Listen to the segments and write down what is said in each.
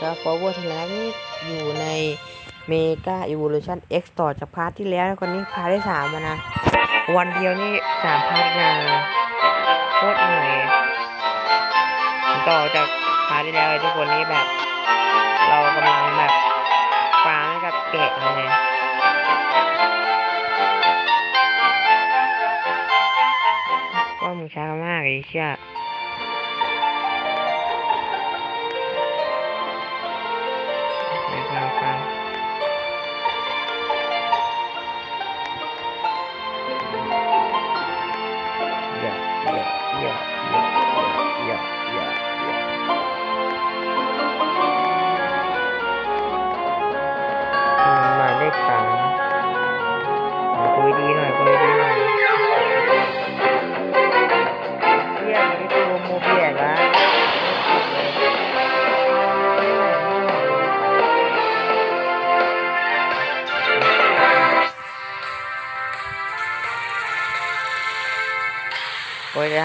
ชาฟอร์เวิร์ดแล้วนี่อยู่ในเมกาอี o ลูชัน X ต่อจากพาร์ทที่แล้วแล้วคนนี้พาร์ทที่สามมานะ วันเดียวนี่สามพาร์ทนะโคตรเหนื่อยต่อจากพาร์ทที่แล้วเลยทุกคนนี้แบบ เรากำลังแบบฟาร์มกับแกะเลยนะว่ามึงช้ามากเลยเชี่ย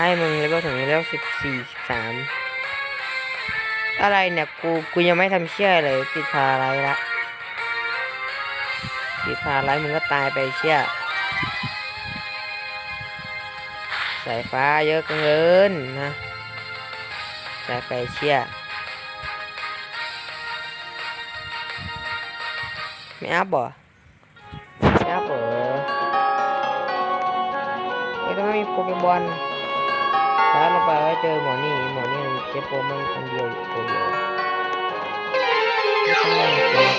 ให้มึงเลเวลถึงเลเวลสิบสี่สิบสามอะไรเนี่ย กูกูยังไม่ทำเชื่อเลย ติดพาอะไรละติดพาอะไรมึงก็ตายไปเชี่ยสายฟ้าเยอะเกินนะตายไปเชี่ยไม่อัพบ่ไม่อัพเหรอเอ้ยทำไมมีโปเกมอนาลงไปก็เจอหมอนี่หมอนี่เจอโปมันอันเดียวอยู่ตัวเดียวไม่ต้องเล่นเกม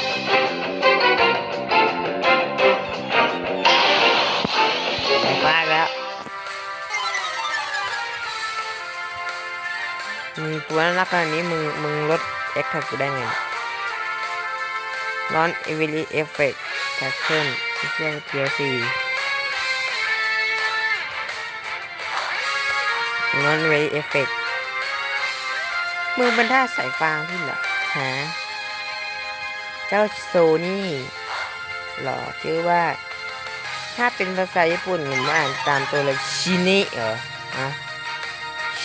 ไปฟากแล้วมึงตัวน่ารักขนาดนี้มึงมึงลดเอ็กซ์กูได้ไงนอนเอเวิลีเอฟเฟกต์แท็กเกิลเชื่อเทียสี่ นอนเวเอฟเฟกต์มือบรรดาสายฟางพี่เหรอฮะเจ้าโซนี่หรอชื่อว่า ถ้าเป็นภาษาญี่ปุ่นผมอ่านตามตัวเลยชิเนะเหรอฮะ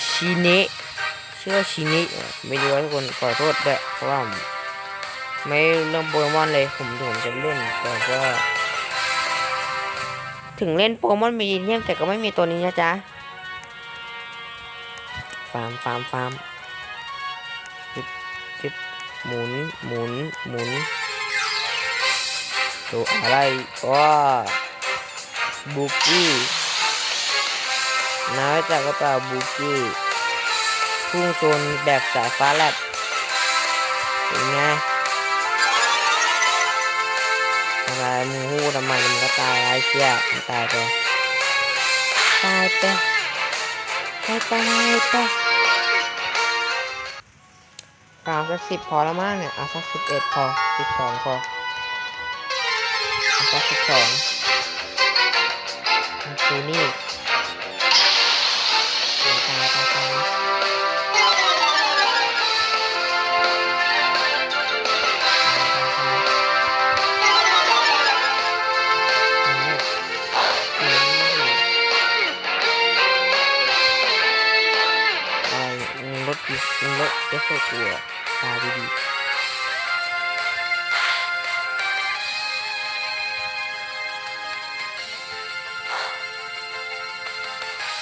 ชิเนะชื่อชิเนะไม่รู้ว่าทุกคนขอโทษด้วยเพราะว่าไม่เรื่องโปเกมอนเลยผมผมจะเล่นแต่ก็ถึงเล่นโปเกมอนมีเนียมแต่ก็ไม่มีตัวนี้นะจ๊ะ ฟาร์มฟาร์มฟาร์มจิบจิบหมุนหมุนหมุนตัวอะไรว้าบุกี้น้าจากกระเป๋าบุกี้พุ่งชนแบบสายฟ้าแลบเป็นไงอะไรมึงหูทำไมมันก็ตายไอ้เชี่ยมันตายไปตายไปตายตายไป สามสักสิบพอแล้วมั้งเนี่ยเอาสักสิบเอ็ดพอสิบสองพอเอาสักสิบสองซูนี่ตายตายตายตายรถดิรถเอฟเฟกต์ตัว ตาดีดี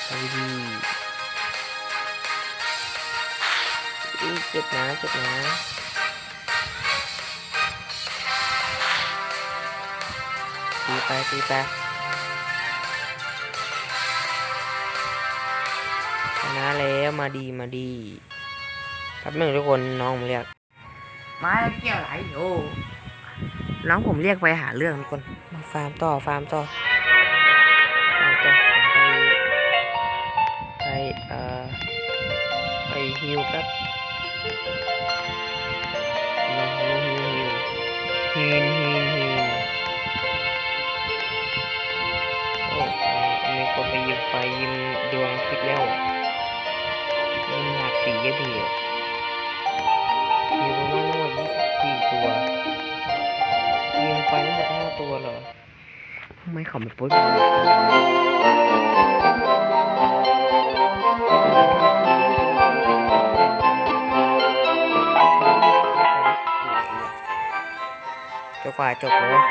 ตาดีดีอุ๊ยเจ็บนะเจ็บนะตีไปตีไปชนะแล้วมาดีมาดี ครับหนึ่งทุกคนน้องผมเรียก มาแล้วเกี่ยวไหลโอ้น้องผมเรียกไปหาเรื่องทุกคน มาฟาร์มต่อฟาร์มต่อฟาร์มต่อผมไปไปเอ่อไปฮิวแป๊บฮิวฮิวฮิวฮิวฮิวฮิวฮิวโอ้เอ่อมีคนไปยิงไฟยิงดวงอาทิตย์แล้วยิงหนักสีเยอะดีอะ ตัวเหรอทำไมเขาไม่โป๊ยจบกว่าจบเลย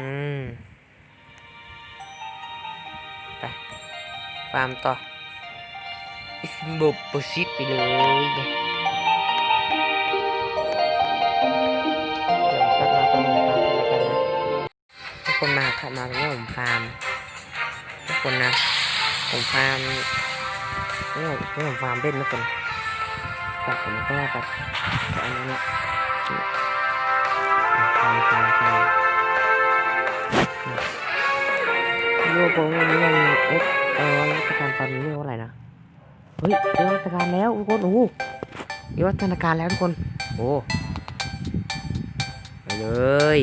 อืม ไปฟาร์มต่ออิสโบโปซิตไปเลย กคนมาครับมาตรงนี้ผมฟาร์มทุกคนนะ ผมฟาร์มนี่ผมนี่ผมฟาร์มเล่นทุกคนแต่ผมก็แบบอันนั้นนะฟาร์มฟาร์มฟาร์มโยโบมันนี่มันเอ๊ะเออรัชการตอนนี้เรียกว่าอะไรนะเฮ้ยเรียกรัชการแล้วทุกคนโอ้โหเรียกรัชการแล้วทุกคนโอ้ไปเลย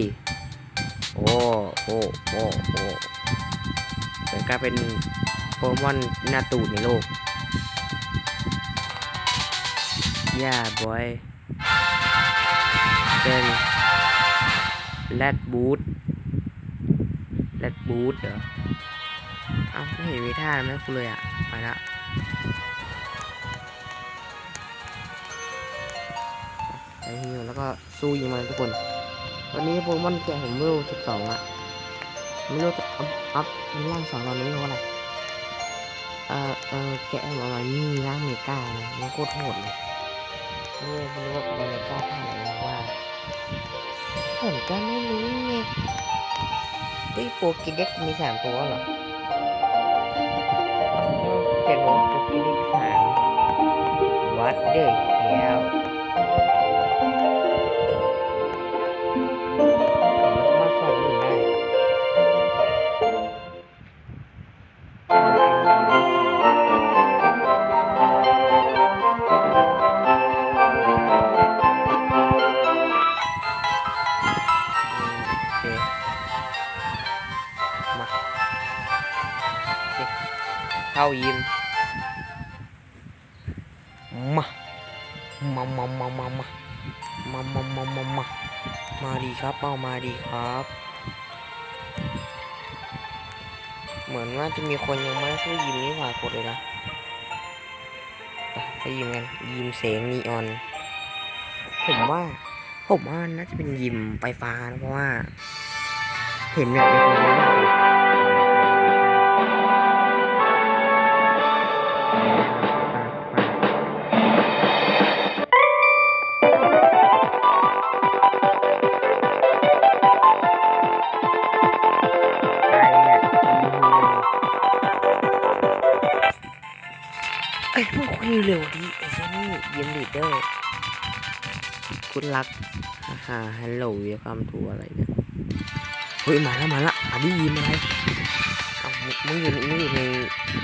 โอ้โอ้โอ้โอ้เป็นกลายเป็นโปเกมอนหน้าตูดในโลกย่าบอย เป็นแรดบูทแรดบูทเหรอ เอ้าไม่เห็นมีท่าไหมกูเลยอะ ไปละไปฮิวแล้วก็สู้ยิงมันทุกคน วันนี้โปเกมอนแกะผมเวลสิบสองอะไม่รู้จะอัพอัพมีร่างสองตอนนี้ไม่รู้ว่าอะไรเออเออแกะมามานี่ร่างเมกานะมันโคตรโหดเลยไม่รู้ไม่รู้ว่าเป็นเมกาท่าไหนนะว่าผมก็ไม่รู้ไงเฮ้ยโปเกเด็กมีสามตัวเหรอเห็นบอกโปเกเด็กสามวัดเด้อแล้ว เสียงนีออน ผมว่าผมว่าน่าจะเป็นยิมไฟฟ้านะเพราะว่า เห็นแบบมีคนเยอะมาก รักฮ่าฮ่าฮัลโหลเวลคัมทูอะไรเนี่ยเฮ้ยมาแล้วมาแล้วอันนี้ยิมอะไรเอ้ามึงมึงอยู่มึงอยู่ใน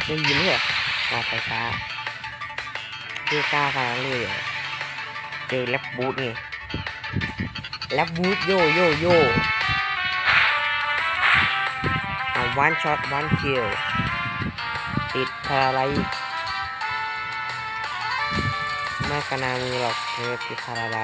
มึงยิมเหรอออกไฟฟ้าเรียกล้าขนาดนั้นเลยเจอแลบบูทไงแลบบูทโยโยโยเอาวันช็อตวันคิลติดพาราไลท์ไม่ขนามือหรอกเธอติดพาราไล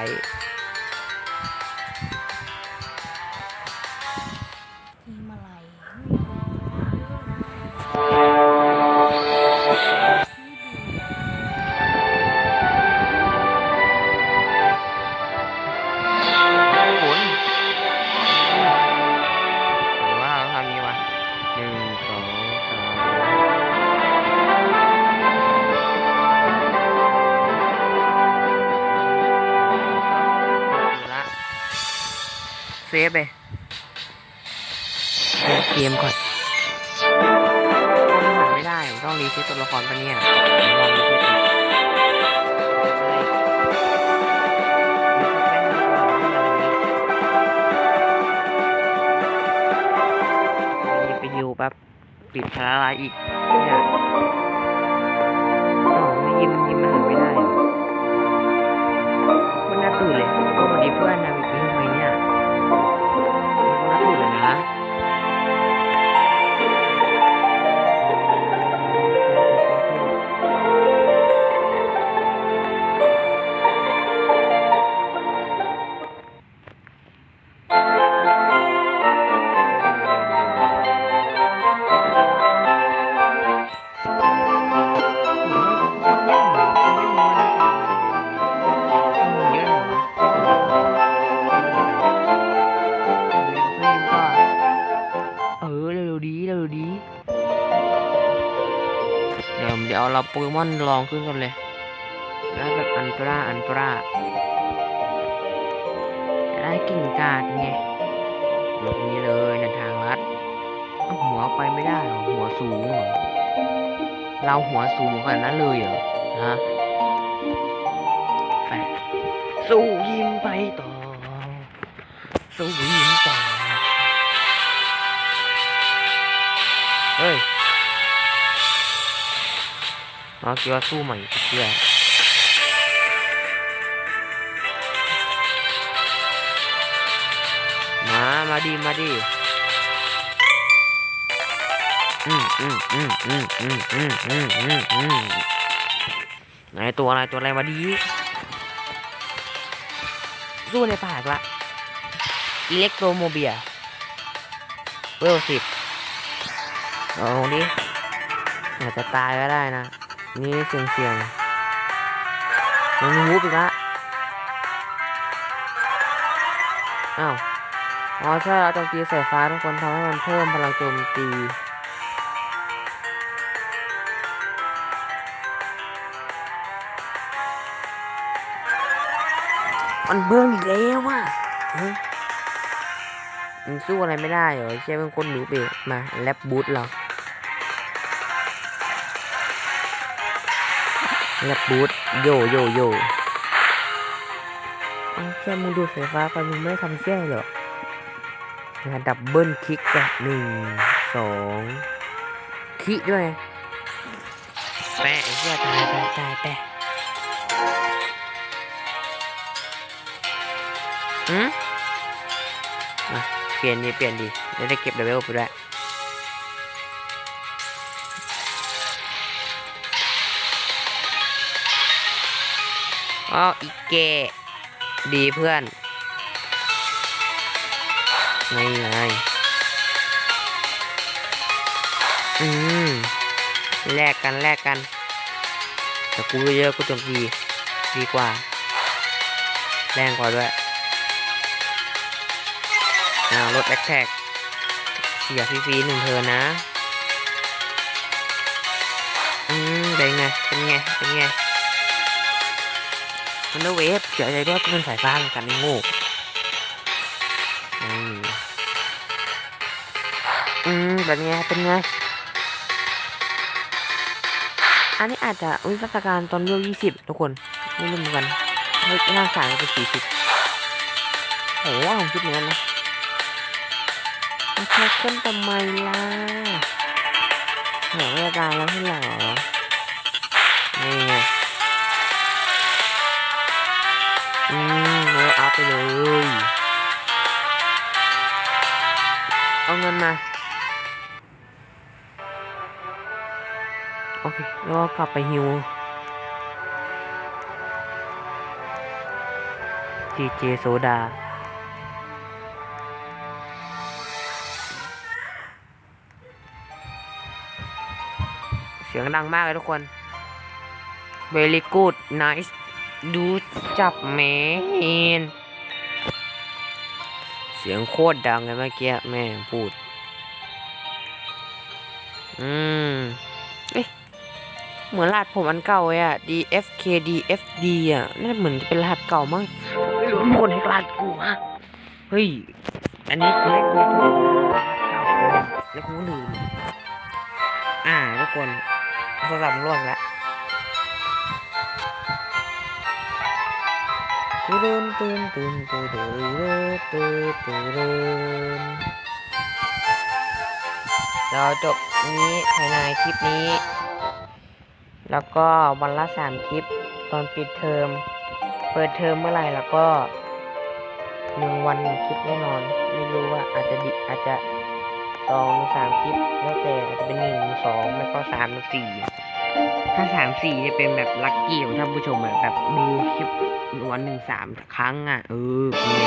ฟไปเซฟเกมก่อนมันไม่ได้ผมต้องรีเซ็ตตัวละครปะเนี่ยลองรีเซ็ตดูรีบไปฮิวแป๊บปิดพาราอีกเนี่ยอ๋อไม่ยิมยิมมันหนุนไม่ได้เหรอคนน่าตื่นเลยโอ้วันนี้เพื่อนนะ เราโปเกมอนลองขึ้นกันเลย แล้วแบบอันตราอันตราได้กิ่งกาดไงแบบนี้เลยในทางลัดหัวไปไม่ได้หรอหัวสูงเหรอเราหัวสูงขนาดนั้นเลยเหรอฮะไปสู้ยิ้มไปต่อ สู้ยิ้มต่อเฮ้ย อ๋อคิดว่าสู้ใหม่เชื่อมา มาดีมาดีอืมอืมอืมอืมอืมอืมอืมอืมอืมไหนตัวอะไรตัวอะไรมาดี สู้ในปากละอิเล็กโทรโมเบียเวลสิบเอาดิอาจจะตายก็ได้นะ นี่เสี่ยงเสียงมันวูบอีกละอ้าวอ๋อใช่เราโจมตีสายฟ้าทุกคนทำให้มันเพิ่มพลังโจมตีมันเบิ่มอีกแล้วว่ะฮะมันสู้อะไรไม่ได้เหรอแค่เป็นคนหนูเบะมาแลบบูทเรา แลบบูทโยโยโยเอาแค่มึงดูสายฟ้าไปมึงไม่ทำแค่เหรอนะดับเบิลคลิกแบบหนึ่งสองคลิกด้วยแปะไอ้เหี้ยตายตายตายแปะหืมมาเปลี่ยนดีเปลี่ยนดีจะได้เก็บเลเวลไปด้วย อ๋ออีเกดีเพื่อนไงไงอืมแลกกันแลกกัน แต่กูเยอะกูจมดีดีกว่า แรงกว่าด้วยอ่ารถแบ็คแท็กเสียฟรีๆหนึ่งเธอนะ อืมเป็นไง เป็นไง เป็นไง มันเดอร์เวฟเสียใจด้วยก็เป็นสายฟ้ากันไอ้โง่อืมอืมเป็นไงเป็นไง อันนี้อาจจะวิวัฒการตอนเรียวยี่สิบทุกคนไม่รู้เหมือนกันหน้าสายเป็นสี่สิบโอ้โหคิดเหมือนกันนะมาแค่ขึ้นทำไมล่ะหาวิวัฒการแล้วให้เหรอนี่ไง อืมเลยอัพไปเลย เอาเงินมา โอเค แล้วก็กลับไปฮิวจีเจโซดาเสียงดังมากเลยทุกคน very good nice ดูจับแมนเสียงโคตรดังเลยเมื่อกี้แม่พูด อืม เอ๊ะ เหมือนรหัสผมอันเก่าเลยอะ DFK DFD อะน่าจะเหมือนจะเป็นรหัสเก่ามั้งไม่รู้มีคนให้รหัสกูวะเฮ้ย อันนี้กูเล่นกูถูกรหัสเก่ากูแล้วกูลืม อ่าทุกคนโทรศัพท์ร่วงแล้ว ตื่นตื่นตื่นตื่นตื่นตื่นตื่นเราจบนี้ภายในคลิปนี้ แล้วก็วันละสามคลิปตอนปิดเทอม เปิดเทอมเมื่อไหร่แล้วก็หนึ่งวันหนึ่งคลิปแน่นอน ไม่รู้ว่าอาจจะดิอาจจะสองสามคลิปแล้วแต่อาจจะเป็นหนึ่งสองไม่ก็สามสี่ถ้าสามสี่จะเป็นแบบลักกี้ของท่านผู้ชมแบบดูคลิป วันหนึ่งสามครั้งอะ เออเป็นไง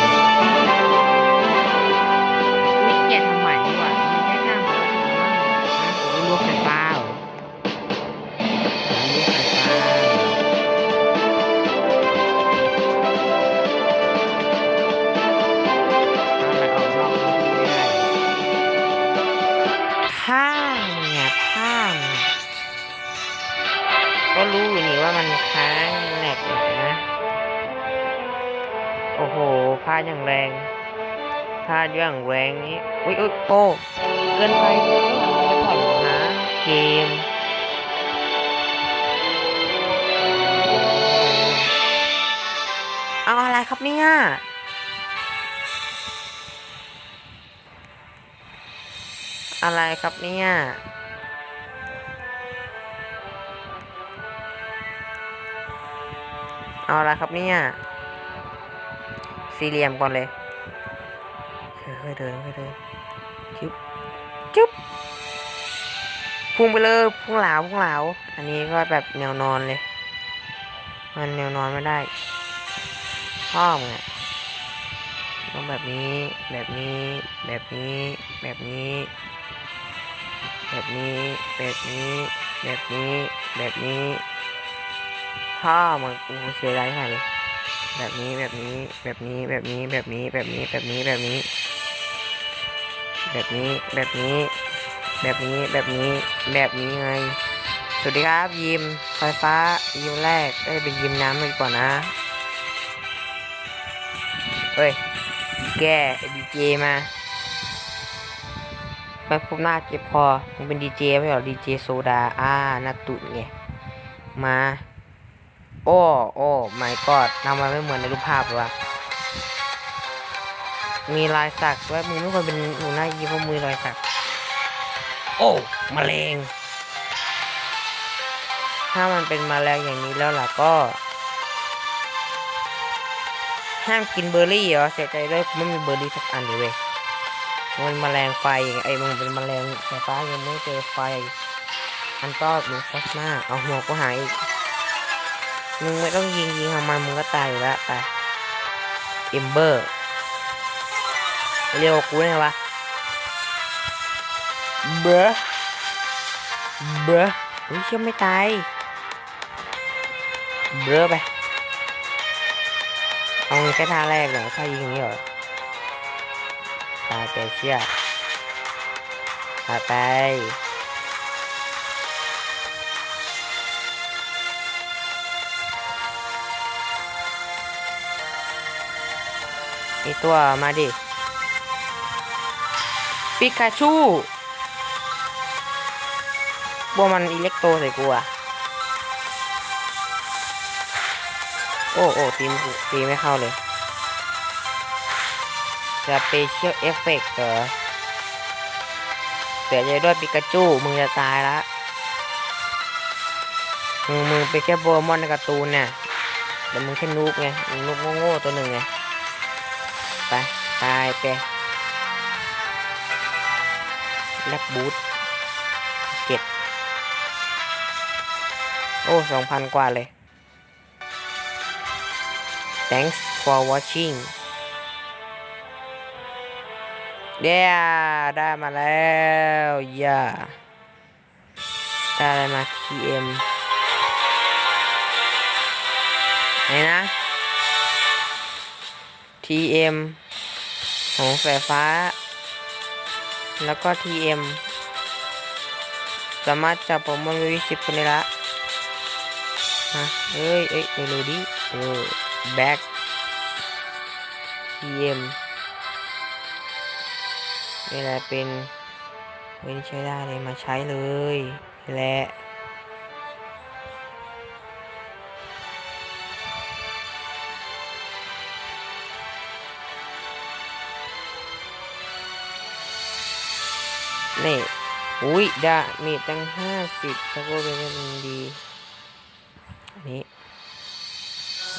ไม่เกลียดทำใหม่ดีกว่าไม่ใช่หน้ามันก็ทำมั่งนะผมรู้ไฟฟ้าเหรอข้างเนี่ยข้างก็รู้อยู่นี่ว่ามันค้าง พลาดอย่างแรงพลาดอย่างแรงนี้อุ้ยอุ้ยโอ้เกินไปเลยจะผ่อนนะเกมเอาอะไรครับเนี่ยอะไรครับเนี่ยเอาอะไรครับเนี่ย สี่เหลี่ยมก่อนเลยค่อยๆเดินค่อยๆเดินจุ๊บจุ๊บพุ่งไปเลยพุ่งเหลาพุ่งเหลาอันนี้ก็แบบแนวนอนเลย มันแนวนอนไม่ได้ชอบไงต้องแบบนี้แบบนี้แบบนี้ แบบนี้ แบบนี้ แบบนี้ แบบนี้ แบบนี้พ่อมันกูเสียดายขนาดเลย แบบนี้แบบนี้แบบนี้แบบนี้แบบนี้แบบนี้แบบนี้แบบนี้ แบบนี้แบบนี้ แบบนี้แบบนี้แบบนี้ไงสวัสดีครับยิมไฟฟ้ายิมแรกได้ยเป็นยิมน้ำเลยดีกว่านนะเฮ้ยแกดีเจมาไปพบหน้าเจ็บคอมึงเป็นดีเจไม่หรอดีเจโซดาอ่านาตุนไงมา โอ้โอ้ไม่กอดทำมาไม่เหมือนในรูปภาพเลยวะมีลายสักด้วยมึงไม่ควรเป็นหัวหน้ายีเพราะมือรอยสัก โอ้มะเร็งถ้ามันเป็นมแมลงอย่างนี้แล้วล่ะก็ ห้ามกินเบอร์รี่เหรอเสียใจด้วยกูไม่มีเบอร์รี่สักอันเลยเว้ยมันแมลงไฟไอ้มึงเป็นแมลงไฟฟ้ายังไม่เจอไฟ อันก็มึงคอสหน้าเอาหัวกูหายอีก มึงไม่ต้องยิงยิงของมันมึงก็ตายอยู่แล้วไปเอมเบอร์เรียกว่ากูไงวะเบอเบออุ้ยเชื่อไม่ตายเบอไปเอาแค่ท่าแรกเหรอท่ายิงอย่างนี้เหรอตายไปเชี่ยตายไป มีตัวมาดิปิกาชูบัวมันอิเล็กโตใส่กูอะโอ้โอ้ตีมตีไม่เข้าเลยสเปเชียลเอฟเฟกต์เหรอเสียใจด้วยปิกาจูมึงจะตายละมึงมึงเป็นแค่โปเกมอนในการ์ตูนเนี่ยแต่มึงแค่นูบไงนูบโง่ๆตัวหนึ่งไง ไปตายไปแลบบูทเจ็ดโอ้สองพันกว่าเลย thanks for watching เดียได้มาแล้วย่าได้มา TM ไหนนะ TM ของไฟฟ้า แล้วก็ TM สามารถจับผมมันวิชิปคนนี้ละฮะเอ้ยเอ้ยเดี๋ยวดูดิเออ back TM นี่แหละเป็นเว้นใช้ได้เลยมาใช้เลยนี่แหละ นี่อุ้ยดาเมีตั้งห้าสิบสโกเป็นมันดีอันนี้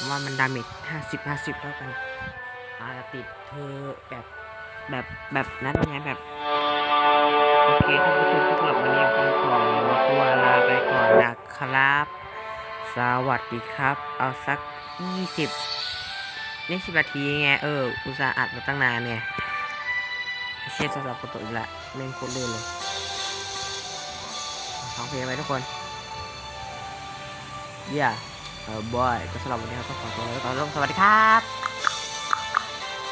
ว่ามันดาเมจห้าสิบห้าสิบเท่ากันอาจจะติดเธอแบบแบบแบบนั้นไงแบบ โอเคท่านผู้ชมสำหรับวันนี้ผมขอตัวลาไปก่อนนะครับ สวัสดีครับ เอาสักยี่สิบนี่สิบนาทีไง เออ อุตส่าห์อัดมาตั้งนานไง เชียร์สำหรับประตูอีกละเล่นโคตรเลื่อนเลยฟังเพลงไปทุกคนเย่เออบอยก็สำหรับวันนี้ครับขอตัวลาไปก่อนแล้วสวัสดีครับ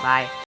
บาย